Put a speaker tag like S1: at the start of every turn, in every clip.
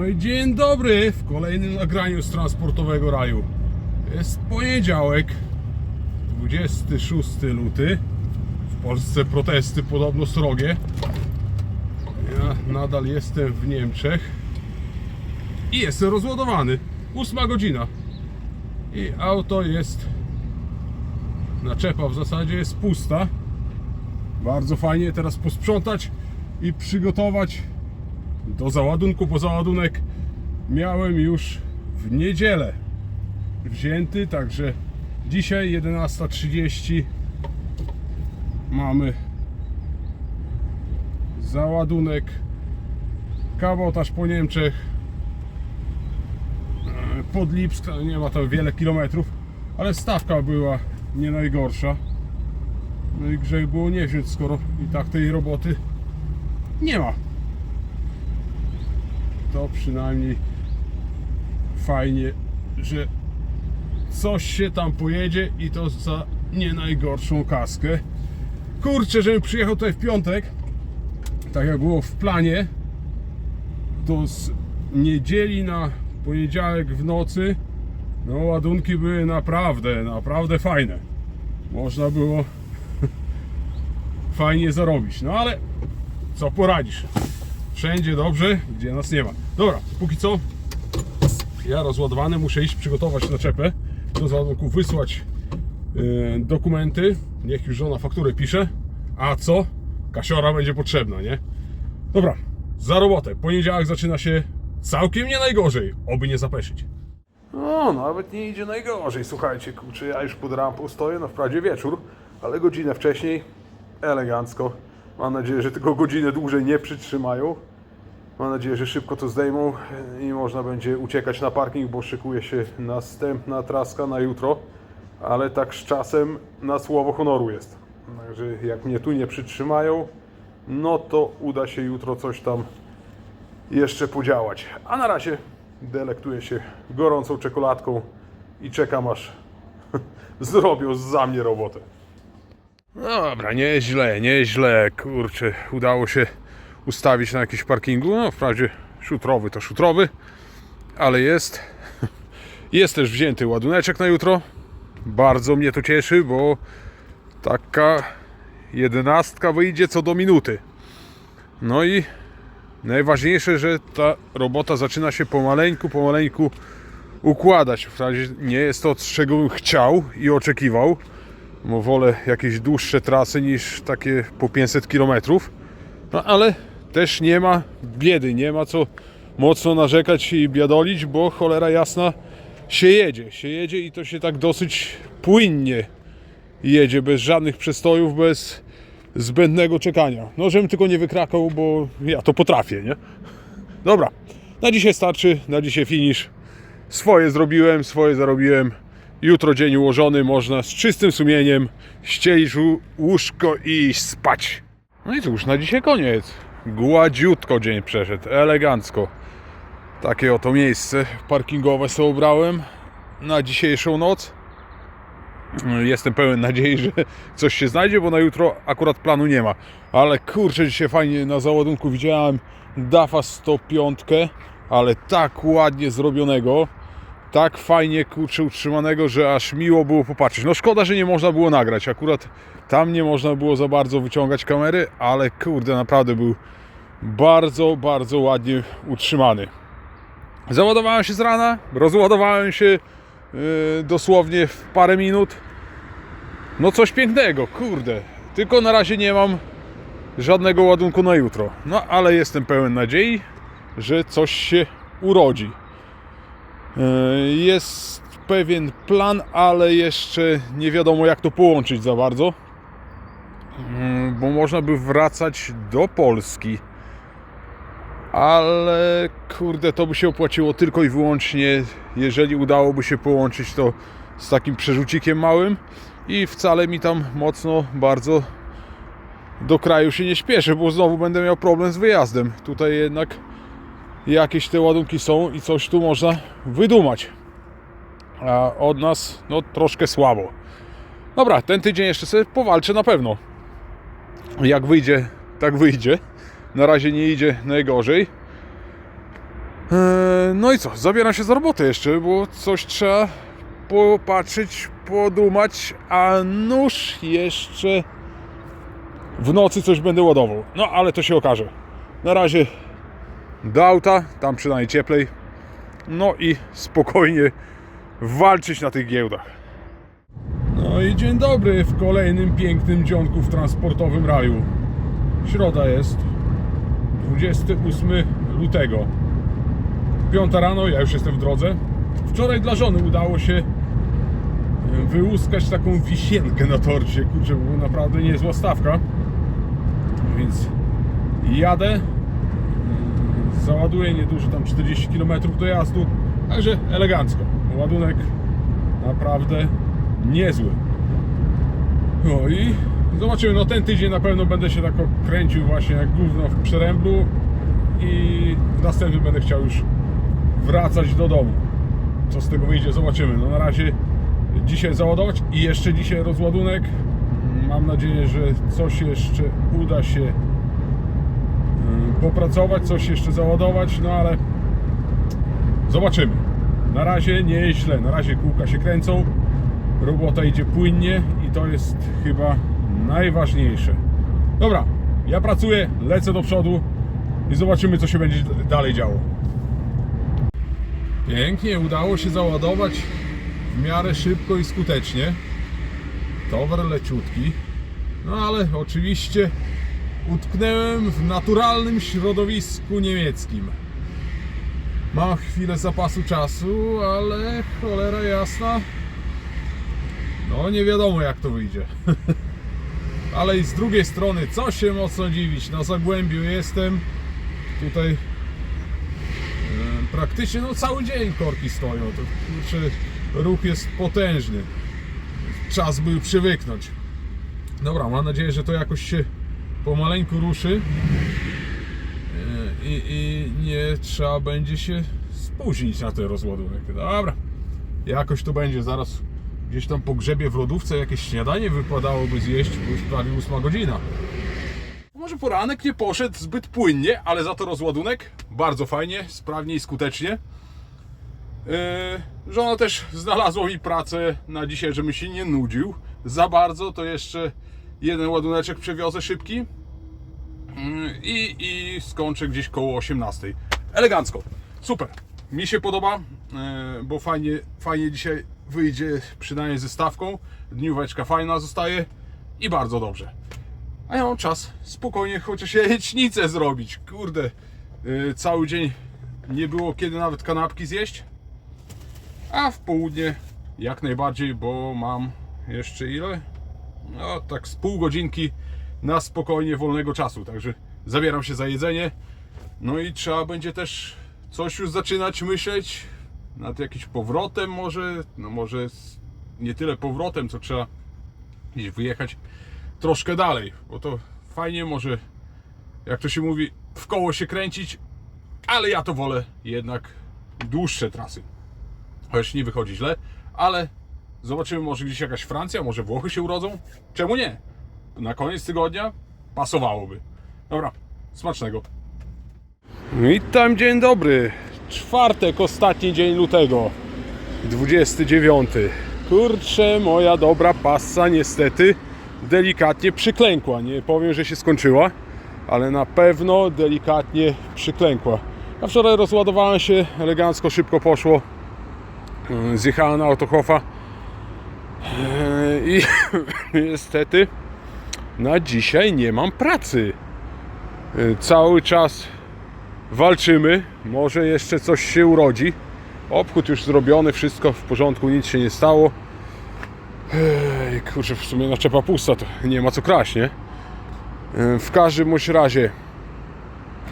S1: No i dzień dobry w kolejnym nagraniu z transportowego raju. Jest poniedziałek, 26 luty. W Polsce protesty podobno srogie. Ja nadal jestem w Niemczech i jestem rozładowany. Ósma godzina. I auto jest. Naczepa w zasadzie jest pusta. Bardzo fajnie teraz posprzątać i przygotować do załadunku, bo załadunek miałem już w niedzielę wzięty, także dzisiaj 11.30 mamy załadunek, kabotaż po Niemczech, e, pod Lipsk, nie ma tam wiele kilometrów, ale stawka była nie najgorsza. No i grzech było nie wziąć, skoro i tak tej roboty nie ma to przynajmniej fajnie, że coś się tam pojedzie i to za nie najgorszą kaskę. Kurczę, żebym przyjechał tutaj w piątek, tak jak było w planie, to z niedzieli na poniedziałek w nocy, no ładunki były naprawdę, naprawdę fajne. Można było fajnie zarobić, no ale co poradzisz? Wszędzie dobrze, gdzie nas nie ma. Dobra, póki co ja rozładowany muszę iść przygotować naczepę do załadunku, wysłać yy, dokumenty. Niech już żona fakturę pisze. A co? Kasiora będzie potrzebna, nie? Dobra, za robotę. Poniedziałek zaczyna się całkiem nie najgorzej, oby nie zapeszyć. No, nawet nie idzie najgorzej. Słuchajcie, kurczę, ja już pod rampą stoję, no wprawdzie wieczór, ale godzinę wcześniej, elegancko. Mam nadzieję, że tylko godzinę dłużej nie przytrzymają. Mam nadzieję, że szybko to zdejmą i można będzie uciekać na parking, bo szykuje się następna traska na jutro. Ale tak z czasem na słowo honoru jest. Także jak mnie tu nie przytrzymają, no to uda się jutro coś tam jeszcze podziałać. A na razie delektuję się gorącą czekoladką i czekam aż zrobią za mnie robotę. Dobra, nieźle, nieźle, kurczę, udało się ustawić na jakimś parkingu, no wprawdzie szutrowy to szutrowy, ale jest. Jest też wzięty ładuneczek na jutro. Bardzo mnie to cieszy, bo taka jedenastka wyjdzie co do minuty. No i najważniejsze, że ta robota zaczyna się pomaleńku, pomaleńku układać. Wprawdzie nie jest to, czego bym chciał i oczekiwał, bo wolę jakieś dłuższe trasy niż takie po 500 km. No ale też nie ma biedy, nie ma co mocno narzekać i biadolić, bo cholera jasna się jedzie, się jedzie i to się tak dosyć płynnie jedzie, bez żadnych przestojów, bez zbędnego czekania. No, żebym tylko nie wykrakał, bo ja to potrafię, nie? Dobra, na dzisiaj starczy, na dzisiaj finish. Swoje zrobiłem, swoje zarobiłem. Jutro dzień ułożony, można z czystym sumieniem ścielić łó- łóżko i spać. No i cóż, na dzisiaj koniec. Gładziutko dzień przeszedł, elegancko. Takie oto miejsce parkingowe sobie ubrałem na dzisiejszą noc. Jestem pełen nadziei, że coś się znajdzie, bo na jutro akurat planu nie ma. Ale kurczę, dzisiaj fajnie na załadunku widziałem DAFA 105, ale tak ładnie zrobionego, tak fajnie kurczę utrzymanego, że aż miło było popatrzeć. No szkoda, że nie można było nagrać. Akurat tam nie można było za bardzo wyciągać kamery, ale kurde, naprawdę był bardzo, bardzo ładnie utrzymany. Załadowałem się z rana, rozładowałem się yy, dosłownie w parę minut. No coś pięknego, kurde. Tylko na razie nie mam żadnego ładunku na jutro. No ale jestem pełen nadziei, że coś się urodzi. Yy, Jest pewien plan, ale jeszcze nie wiadomo jak to połączyć za bardzo. Yy, Bo można by wracać do Polski. Ale kurde, to by się opłaciło tylko i wyłącznie, jeżeli udałoby się połączyć to z takim przerzucikiem małym i wcale mi tam mocno bardzo do kraju się nie śpieszę, bo znowu będę miał problem z wyjazdem. Tutaj jednak jakieś te ładunki są i coś tu można wydumać. A od nas no troszkę słabo. Dobra, ten tydzień jeszcze sobie powalczę na pewno. Jak wyjdzie, tak wyjdzie. Na razie nie idzie najgorzej. Eee, No i co, zabieram się za robotę jeszcze, bo coś trzeba popatrzeć, podumać, a nóż jeszcze w nocy coś będę ładował. No ale to się okaże. Na razie do auta, tam przynajmniej cieplej. No i spokojnie walczyć na tych giełdach. No i dzień dobry w kolejnym pięknym dzionku w transportowym raju. Środa jest, 28 lutego. Piąta rano, ja już jestem w drodze. Wczoraj dla żony udało się e, wyłuskać taką wisienkę na torcie. Kurczę, była naprawdę niezła stawka. Więc jadę. Załaduję niedużo, tam 40 km do jazdu. Także elegancko. Ładunek naprawdę niezły. No i zobaczymy, no ten tydzień na pewno będę się tak kręcił właśnie jak gówno w przeręblu i w następnym będę chciał już wracać do domu. Co z tego wyjdzie, zobaczymy. No na razie dzisiaj załadować i jeszcze dzisiaj rozładunek. Mam nadzieję, że coś jeszcze uda się popracować, coś jeszcze załadować, no ale zobaczymy. Na razie nie jest źle, na razie kółka się kręcą, robota idzie płynnie i to jest chyba najważniejsze. Dobra, ja pracuję, lecę do przodu i zobaczymy co się będzie dalej działo. Pięknie, udało się załadować w miarę szybko i skutecznie. Towar leciutki. No ale oczywiście utknąłem w naturalnym środowisku niemieckim. Mam chwilę zapasu czasu, ale cholera jasna. No nie wiadomo jak to wyjdzie. ale i z drugiej strony, co się mocno dziwić, na Zagłębiu jestem. Tutaj e, praktycznie no cały dzień korki stoją. To kurczę, ruch jest potężny. Czas by przywyknąć. Dobra, mam nadzieję, że to jakoś się pomaleńku ruszy E, i, i nie trzeba będzie się spóźnić na ten rozładunek. Dobra, jakoś to będzie. Zaraz gdzieś tam po grzebie w lodówce jakieś śniadanie wypadałoby zjeść, bo już prawie 8 godzina. Może poranek nie poszedł zbyt płynnie, ale za to rozładunek bardzo fajnie, sprawnie i skutecznie. Yy, żona też znalazła mi pracę na dzisiaj, żebym się nie nudził za bardzo, to jeszcze jeden ładuneczek przewiozę szybki Yy, i, i skończę gdzieś koło 18. Elegancko, super. Mi się podoba, yy, bo fajnie, fajnie dzisiaj wyjdzie przynajmniej ze stawką. Dnióweczka fajna zostaje i bardzo dobrze. A ja mam czas spokojnie chociaż jajecznicę zrobić. Kurde, yy, cały dzień nie było kiedy nawet kanapki zjeść. A w południe jak najbardziej, bo mam jeszcze ile? No tak z pół godzinki na spokojnie wolnego czasu. Także zabieram się za jedzenie. No i trzeba będzie też coś już zaczynać myśleć nad jakimś powrotem może. No może nie tyle powrotem, co trzeba gdzieś wyjechać troszkę dalej, bo to fajnie może, jak to się mówi, w koło się kręcić, ale ja to wolę jednak dłuższe trasy. Chociaż nie wychodzi źle, ale zobaczymy, może gdzieś jakaś Francja, może Włochy się urodzą. Czemu nie? Na koniec tygodnia pasowałoby. Dobra, smacznego. Witam, dzień dobry. Czwartek, ostatni dzień lutego. 29. Kurczę, moja dobra passa niestety delikatnie przyklękła. Nie powiem, że się skończyła, ale na pewno delikatnie przyklękła. A wczoraj rozładowałem się elegancko, szybko poszło. Zjechałem na Autohofa Yy, i niestety na dzisiaj nie mam pracy. Yy, Cały czas walczymy, może jeszcze coś się urodzi. Obchód już zrobiony, wszystko w porządku, nic się nie stało. Ej, kurczę, w sumie naczepa pusta, to nie ma co kraść, nie? W każdym razie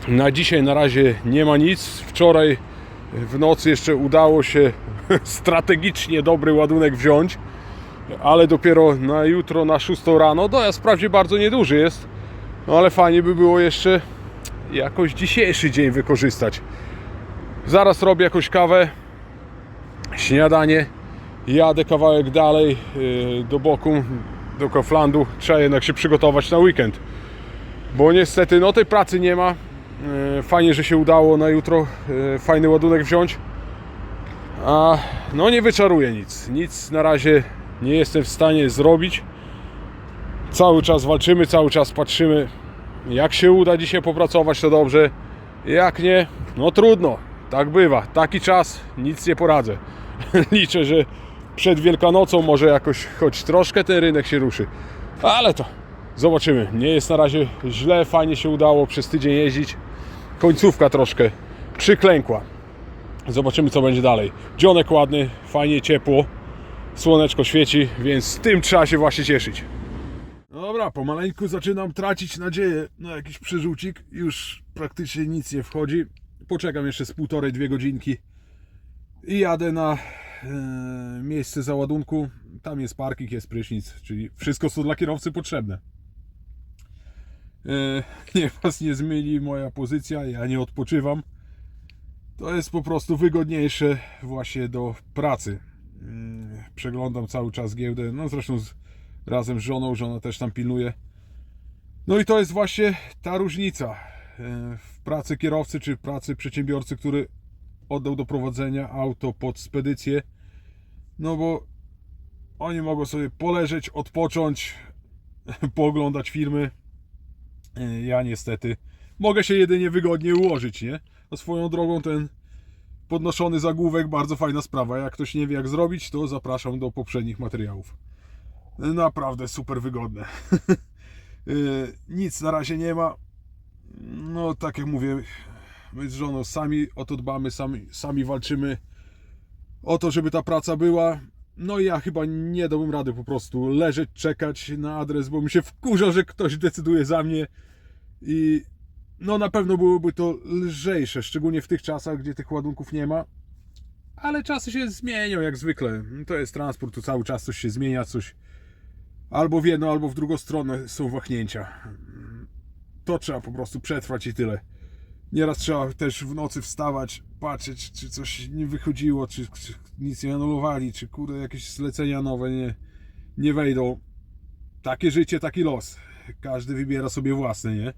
S1: na dzisiaj na razie nie ma nic. Wczoraj w nocy jeszcze udało się strategicznie dobry ładunek wziąć, ale dopiero na jutro na 6 rano. Dojazd wprawdzie bardzo nieduży jest, no ale fajnie by było jeszcze jakoś dzisiejszy dzień wykorzystać. Zaraz robię jakąś kawę, śniadanie, jadę kawałek dalej yy, do boku, do Kauflandu. Trzeba jednak się przygotować na weekend, bo niestety no tej pracy nie ma. E, Fajnie, że się udało na jutro e, fajny ładunek wziąć. A no nie wyczaruję nic. Nic na razie nie jestem w stanie zrobić. Cały czas walczymy, cały czas patrzymy. Jak się uda dzisiaj popracować, to dobrze. Jak nie, no trudno. Tak bywa. Taki czas, nic nie poradzę. Liczę, że przed Wielkanocą może jakoś choć troszkę ten rynek się ruszy. Ale to zobaczymy. Nie jest na razie źle, fajnie się udało przez tydzień jeździć. Końcówka troszkę przyklękła. Zobaczymy co będzie dalej. Dzionek ładny, fajnie ciepło. Słoneczko świeci, więc z tym trzeba się właśnie cieszyć. No dobra, pomaleńku zaczynam tracić nadzieję na jakiś przerzucik. Już praktycznie nic nie wchodzi. Poczekam jeszcze z półtorej, dwie godzinki i jadę na e, miejsce załadunku. Tam jest parking, jest prysznic, czyli wszystko co dla kierowcy potrzebne. E, niech was nie zmyli moja pozycja, ja nie odpoczywam. To jest po prostu wygodniejsze właśnie do pracy. Mm, Przeglądam cały czas giełdę, no zresztą z, razem z żoną, żona też tam pilnuje. No i to jest właśnie ta różnica e, w pracy kierowcy czy pracy przedsiębiorcy, który oddał do prowadzenia auto pod spedycję. No bo oni mogą sobie poleżeć, odpocząć, pooglądać filmy. E, Ja niestety mogę się jedynie wygodnie ułożyć, nie? A swoją drogą ten podnoszony zagłówek, bardzo fajna sprawa. Jak ktoś nie wie jak zrobić, to zapraszam do poprzednich materiałów. Naprawdę super wygodne. Yy, Nic na razie nie ma. No, tak jak mówię, my z żoną sami o to dbamy, sami, sami walczymy o to, żeby ta praca była. No i ja chyba nie dałbym rady po prostu leżeć, czekać na adres, bo mi się wkurza, że ktoś decyduje za mnie i no na pewno byłoby to lżejsze, szczególnie w tych czasach, gdzie tych ładunków nie ma. Ale czasy się zmienią jak zwykle. To jest transport, tu cały czas coś się zmienia, coś albo w jedną, albo w drugą stronę są wahnięcia. To trzeba po prostu przetrwać i tyle. Nieraz trzeba też w nocy wstawać, patrzeć, czy coś nie wychodziło, czy, czy nic nie anulowali, czy kurde jakieś zlecenia nowe nie, nie wejdą. Takie życie, taki los. Każdy wybiera sobie własne, nie?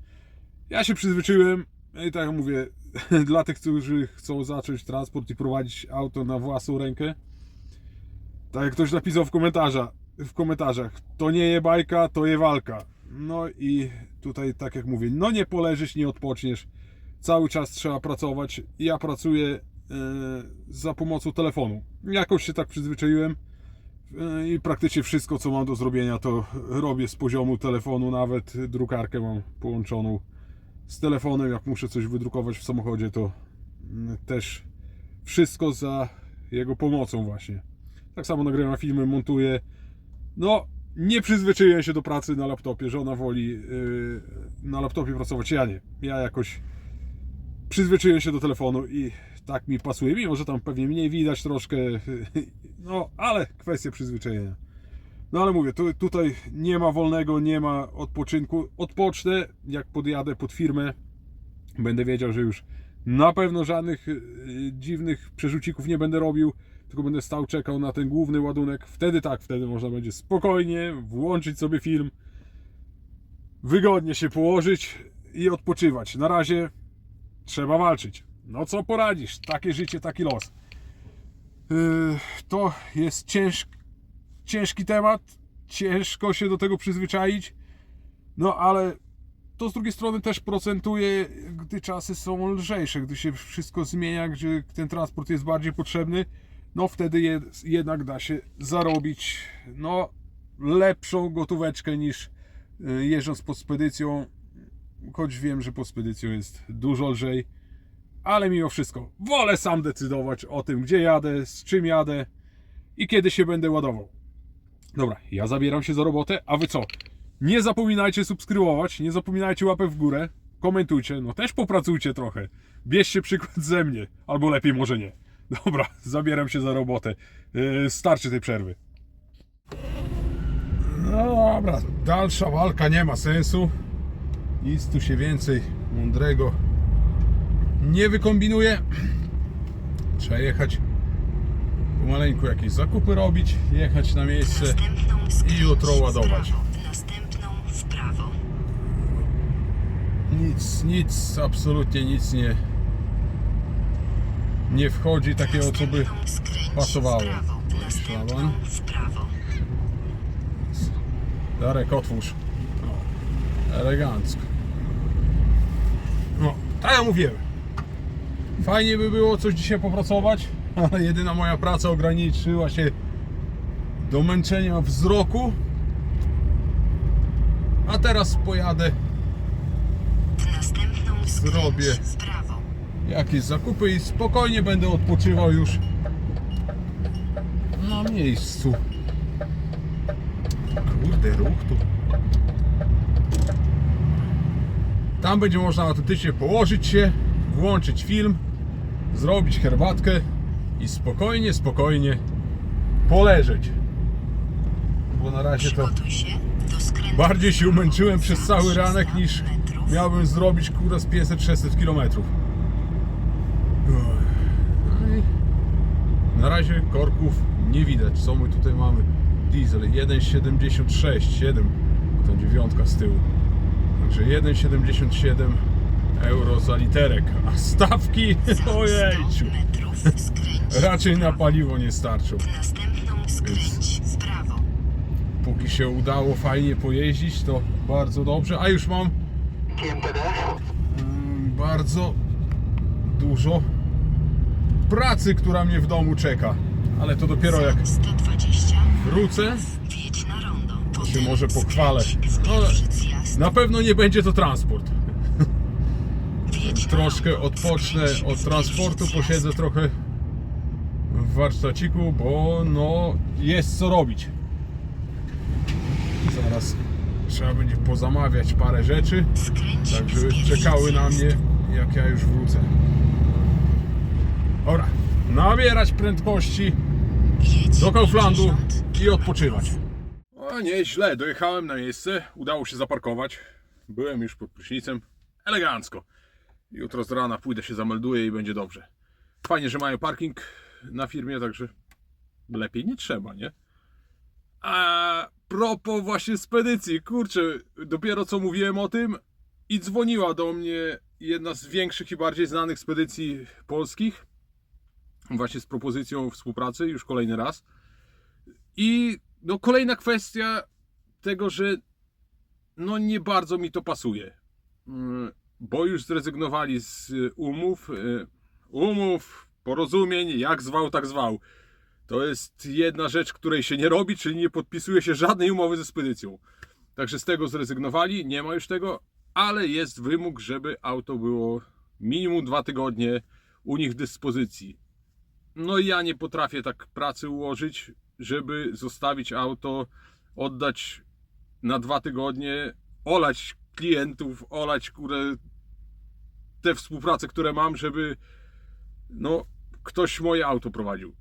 S1: Ja się przyzwyczaiłem i tak jak mówię, dla tych, którzy chcą zacząć transport i prowadzić auto na własną rękę, tak jak ktoś napisał w komentarza, w komentarzach, to nie je bajka, to je walka. No i tutaj tak jak mówię, no nie poleżysz, nie odpoczniesz. Cały czas trzeba pracować. Ja pracuję e, za pomocą telefonu. Jakoś się tak przyzwyczaiłem e, i praktycznie wszystko, co mam do zrobienia, to robię z poziomu telefonu. Nawet drukarkę mam połączoną z telefonem. Jak muszę coś wydrukować w samochodzie, to mm, też wszystko za jego pomocą właśnie. Tak samo nagrywam filmy, montuję. No, nie przyzwyczaiłem się do pracy na laptopie. Żona woli yy, na laptopie pracować, ja nie. Ja jakoś przyzwyczaiłem się do telefonu i tak mi pasuje. Mimo, że tam pewnie mniej widać troszkę, no, ale kwestia przyzwyczajenia. No ale mówię, tu, tutaj nie ma wolnego, nie ma odpoczynku. Odpocznę, jak podjadę pod firmę. Będę wiedział, że już na pewno żadnych y, dziwnych przerzucików nie będę robił, tylko będę stał, czekał na ten główny ładunek. Wtedy tak, wtedy można będzie spokojnie włączyć sobie film, wygodnie się położyć i odpoczywać. Na razie trzeba walczyć. No co poradzisz? Takie życie, taki los. Yy, To jest ciężki, ciężki temat. Ciężko się do tego przyzwyczaić. No ale to z drugiej strony też procentuje, gdy czasy są lżejsze, gdy się wszystko zmienia, gdzie ten transport jest bardziej potrzebny, no wtedy jed, jednak da się zarobić no, lepszą gotóweczkę niż y, jeżdżąc pod spedycją, choć wiem, że pod spedycją jest dużo lżej, ale mimo wszystko wolę sam decydować o tym, gdzie jadę, z czym jadę i kiedy się będę ładował. Dobra, ja zabieram się za robotę, a wy co? Nie zapominajcie subskrybować, nie zapominajcie łapek w górę, komentujcie, no też popracujcie trochę. Bierzcie przykład ze mnie, albo lepiej może nie. Dobra, zabieram się za robotę. Yy, starczy tej przerwy. No dobra, dalsza walka nie ma sensu. Nic tu się więcej mądrego nie wykombinuje. Trzeba jechać pomaleńku jakieś zakupy robić, jechać na miejsce. I jutro ładować. Nic nic, absolutnie nic nie, nie wchodzi takiego, co by pasowało. Darek, otwórz. O, elegancko. No, tak jak mówiłem. Fajnie by było coś dzisiaj popracować, ale jedyna moja praca ograniczyła się do męczenia wzroku. A teraz pojadę Zrobię. jakieś zakupy i spokojnie będę odpoczywał już na miejscu. Kurde, ruch tu. Tam będzie można autentycznie położyć się, włączyć film, zrobić herbatkę i spokojnie, spokojnie poleżeć. Bo na razie to bardziej się umęczyłem przez cały
S2: 300
S1: ranek niż miałbym zrobić kurde z 500-600 kilometrów. No i Na razie korków nie widać. Co my tutaj mamy? Diesel 1,76, 7, to dziewiątka z tyłu. Także 1,77 euro za literek, a stawki,
S2: Za 100
S1: ojejciu, raczej na paliwo nie starczą.
S2: W następną skręć w prawo.
S1: Póki się udało fajnie pojeździć, to bardzo dobrze. A już mam mm, bardzo dużo pracy, która mnie w domu czeka. Ale to dopiero jak
S2: Za 120
S1: wrócę,
S2: Potem
S1: może pochwalę. No, na pewno nie będzie to transport. Troszkę odpocznę od transportu, posiedzę trochę w warsztaciku, bo no jest co robić. Zaraz trzeba będzie pozamawiać parę rzeczy. Tak, żeby czekały na mnie, jak ja już wrócę. Ora, nabierać prędkości do Kauflandu
S2: 50
S1: i odpoczywać. O, nieźle, dojechałem na miejsce, udało się zaparkować. Byłem już pod prysznicem, elegancko. Jutro z rana pójdę się zamelduję i będzie dobrze. Fajnie, że mają parking na firmie, także lepiej nie trzeba, nie? A propos właśnie spedycji, kurczę, dopiero co mówiłem o tym i dzwoniła do mnie jedna z większych i bardziej znanych spedycji polskich, właśnie z propozycją współpracy, już kolejny raz. I no, kolejna kwestia tego, że no nie bardzo mi to pasuje. Bo już zrezygnowali z y, umów, y, umów, porozumień, jak zwał, tak zwał. To jest jedna rzecz, której się nie robi, czyli nie podpisuje się żadnej umowy ze spedycją. Także z tego zrezygnowali, nie ma już tego, ale jest wymóg, żeby auto było minimum dwa tygodnie u nich w dyspozycji. No i ja nie potrafię tak pracy ułożyć, żeby zostawić auto, oddać na dwa tygodnie, olać klientów, olać kurde, te współprace, które mam, żeby no, ktoś moje auto prowadził.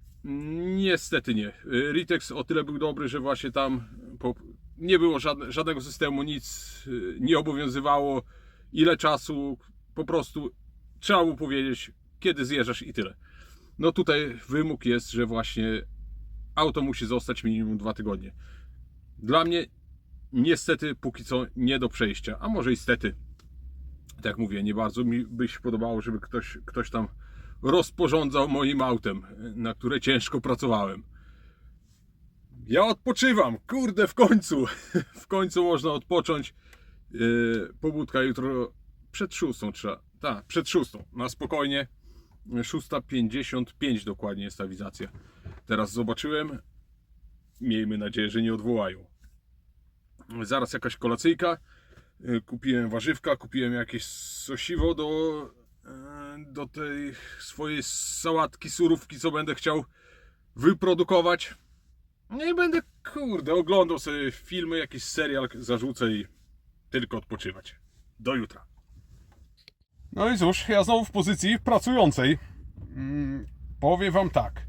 S1: Niestety nie. Ritex o tyle był dobry, że właśnie tam nie było żadne, żadnego systemu, nic y, nie obowiązywało, ile czasu, po prostu trzeba mu powiedzieć, kiedy zjeżdżasz i tyle. No tutaj wymóg jest, że właśnie auto musi zostać minimum dwa tygodnie. Dla mnie niestety póki co nie do przejścia, a może i. Tak jak mówię, nie bardzo mi by się podobało, żeby ktoś, ktoś tam rozporządzał moim autem, na które ciężko pracowałem. Ja odpoczywam, kurde, w końcu. W końcu można odpocząć. Yy, Pobudka jutro przed szóstą trzeba. Tak, przed szóstą, na spokojnie. 6.55 dokładnie jest. Teraz zobaczyłem. Miejmy nadzieję, że nie odwołają. Zaraz jakaś kolacyjka. Y, Kupiłem warzywka, kupiłem jakieś sosiwo do, y, do tej swojej sałatki, surówki, co będę chciał wyprodukować. No i będę, kurde, oglądał sobie filmy, jakiś serial zarzucę i tylko odpoczywać. Do jutra. No i cóż, ja znowu w pozycji pracującej. Mm, powiem wam tak.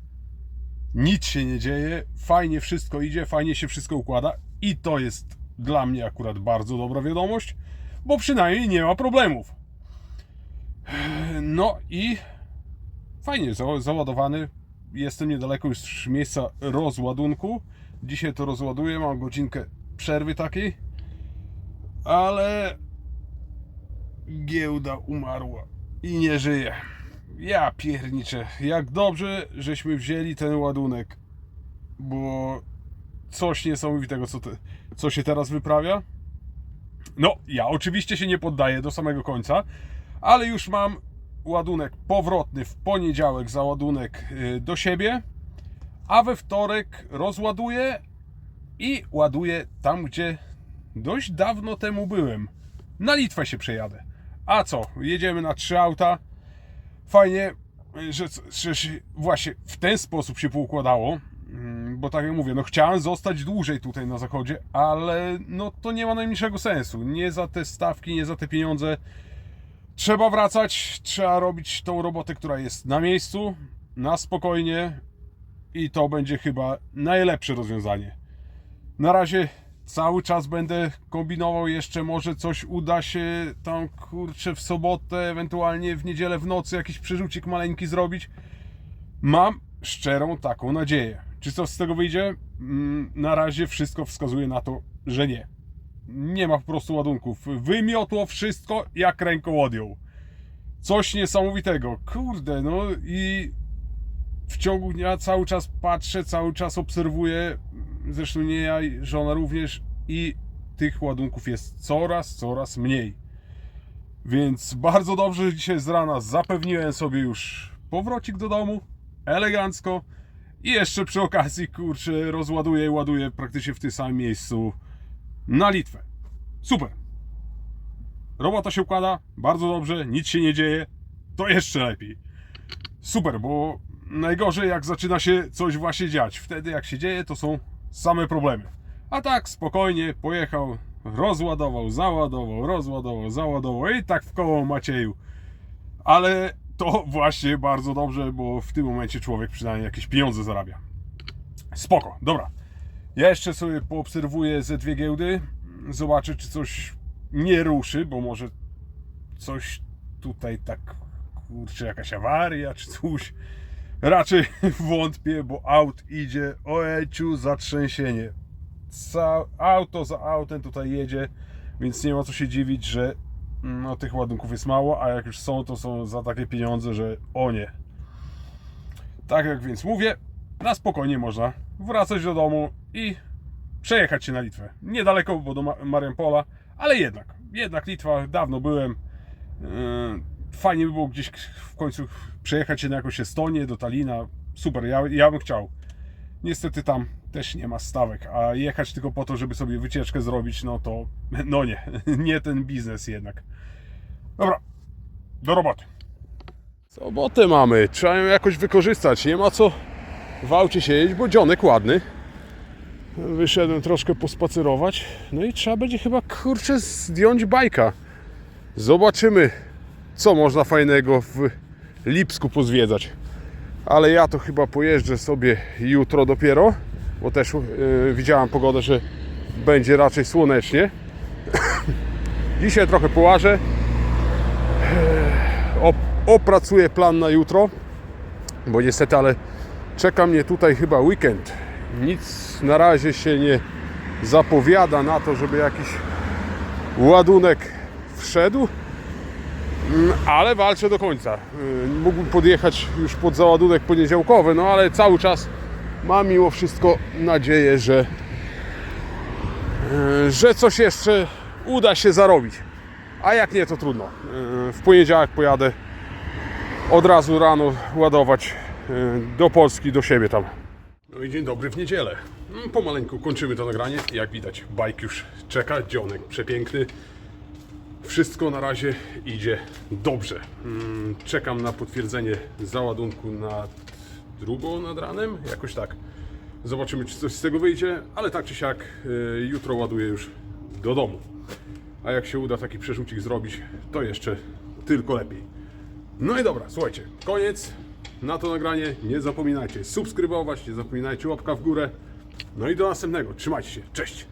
S1: Nic się nie dzieje, fajnie wszystko idzie, fajnie się wszystko układa i to jest dla mnie akurat bardzo dobra wiadomość, bo przynajmniej nie ma problemów. No i fajnie, za- załadowany. Jestem niedaleko już miejsca rozładunku. Dzisiaj to rozładuję, mam godzinkę przerwy takiej. Ale giełda umarła i nie żyje. Ja pierniczę, jak dobrze, żeśmy wzięli ten ładunek, bo coś niesamowitego, co, te, co się teraz wyprawia. No, ja oczywiście się nie poddaję do samego końca, ale już mam ładunek powrotny w poniedziałek za ładunek y, do siebie, a we wtorek rozładuję i ładuję tam, gdzie dość dawno temu byłem. Na Litwę się przejadę. A co? Jedziemy na trzy auta. Fajnie, że, że się właśnie w ten sposób się poukładało. Mm, Bo tak jak mówię, no chciałem zostać dłużej tutaj na zachodzie, ale no to nie ma najmniejszego sensu. Nie za te stawki, nie za te pieniądze. Trzeba wracać, trzeba robić tą robotę, która jest na miejscu, na spokojnie i to będzie chyba najlepsze rozwiązanie. Na razie cały czas będę kombinował, jeszcze może coś uda się tam kurczę w sobotę, ewentualnie w niedzielę w nocy jakiś przerzucik maleńki zrobić. Mam szczerą taką nadzieję. Czy coś z tego wyjdzie? Mm, Na razie wszystko wskazuje na to, że nie. Nie ma po prostu ładunków. Wymiotło wszystko jak ręką odjął. Coś niesamowitego. Kurde, no i w ciągu dnia cały czas patrzę, cały czas obserwuję. Zresztą nie ja, żona również. I tych ładunków jest coraz, coraz mniej. Więc bardzo dobrze, że dzisiaj z rana zapewniłem sobie już powrocik do domu. Elegancko. I jeszcze przy okazji, kurczę, rozładuję i ładuję praktycznie w tym samym miejscu na Litwę. Super. Robota się układa, bardzo dobrze, nic się nie dzieje, to jeszcze lepiej. Super, bo najgorzej jak zaczyna się coś właśnie dziać. Wtedy jak się dzieje, to są same problemy. A tak spokojnie pojechał, rozładował, załadował, rozładował, załadował i tak w koło Macieju. Ale to właśnie bardzo dobrze, bo w tym momencie człowiek przynajmniej jakieś pieniądze zarabia. Spoko, dobra. Ja jeszcze sobie poobserwuję ze dwie giełdy, zobaczę czy coś nie ruszy, bo może coś tutaj tak, kurczę, jakaś awaria czy coś. Raczej wątpię, bo aut idzie, ojeciu, zatrzęsienie. Ca- auto za autem tutaj jedzie, więc nie ma co się dziwić, że no, tych ładunków jest mało, a jak już są, to są za takie pieniądze, że o nie. Tak jak więc mówię, na spokojnie można wracać do domu i przejechać się na Litwę. Niedaleko, bo do Ma- Mariampola, ale jednak. Jednak Litwa, dawno byłem. Yy, Fajnie by było gdzieś w końcu przejechać się na jakąś Estonię, do Talina. Super, ja, ja bym chciał. Niestety tam też nie ma stawek, a jechać tylko po to, żeby sobie wycieczkę zrobić, no to no nie, nie ten biznes jednak. Dobra, do roboty. Sobotę mamy, trzeba ją jakoś wykorzystać. Nie ma co w aucie siedzieć, bo dzionek ładny. Wyszedłem troszkę pospacerować. No i trzeba będzie chyba kurczę zdjąć bajka. Zobaczymy, co można fajnego w Lipsku pozwiedzać. Ale ja to chyba pojeżdżę sobie jutro dopiero, bo też yy, widziałem pogodę, że będzie raczej słonecznie. Dzisiaj trochę połażę. Eee, Op- opracuję plan na jutro, bo niestety, ale czeka mnie tutaj chyba weekend. Nic na razie się nie zapowiada na to, żeby jakiś ładunek wszedł. Mm, ale walczę do końca. Yy, Mógłbym podjechać już pod załadunek poniedziałkowy, no ale cały czas mam mimo wszystko nadzieję, że, yy, że coś jeszcze uda się zarobić. A jak nie, to trudno. Yy, W poniedziałek pojadę od razu rano ładować yy, do Polski, do siebie tam. No i dzień dobry w niedzielę. Mm, Pomaleńku kończymy to nagranie. Jak widać, bajk już czeka, dzionek przepiękny. Wszystko na razie idzie dobrze. Mm, Czekam na potwierdzenie załadunku nad drugą nad ranem, jakoś tak. Zobaczymy, czy coś z tego wyjdzie, ale tak czy siak y, jutro ładuję już do domu. A jak się uda taki przerzucik zrobić, to jeszcze tylko lepiej. No i dobra, słuchajcie, koniec na to nagranie. Nie zapominajcie subskrybować, nie zapominajcie łapka w górę. No i do następnego. Trzymajcie się. Cześć!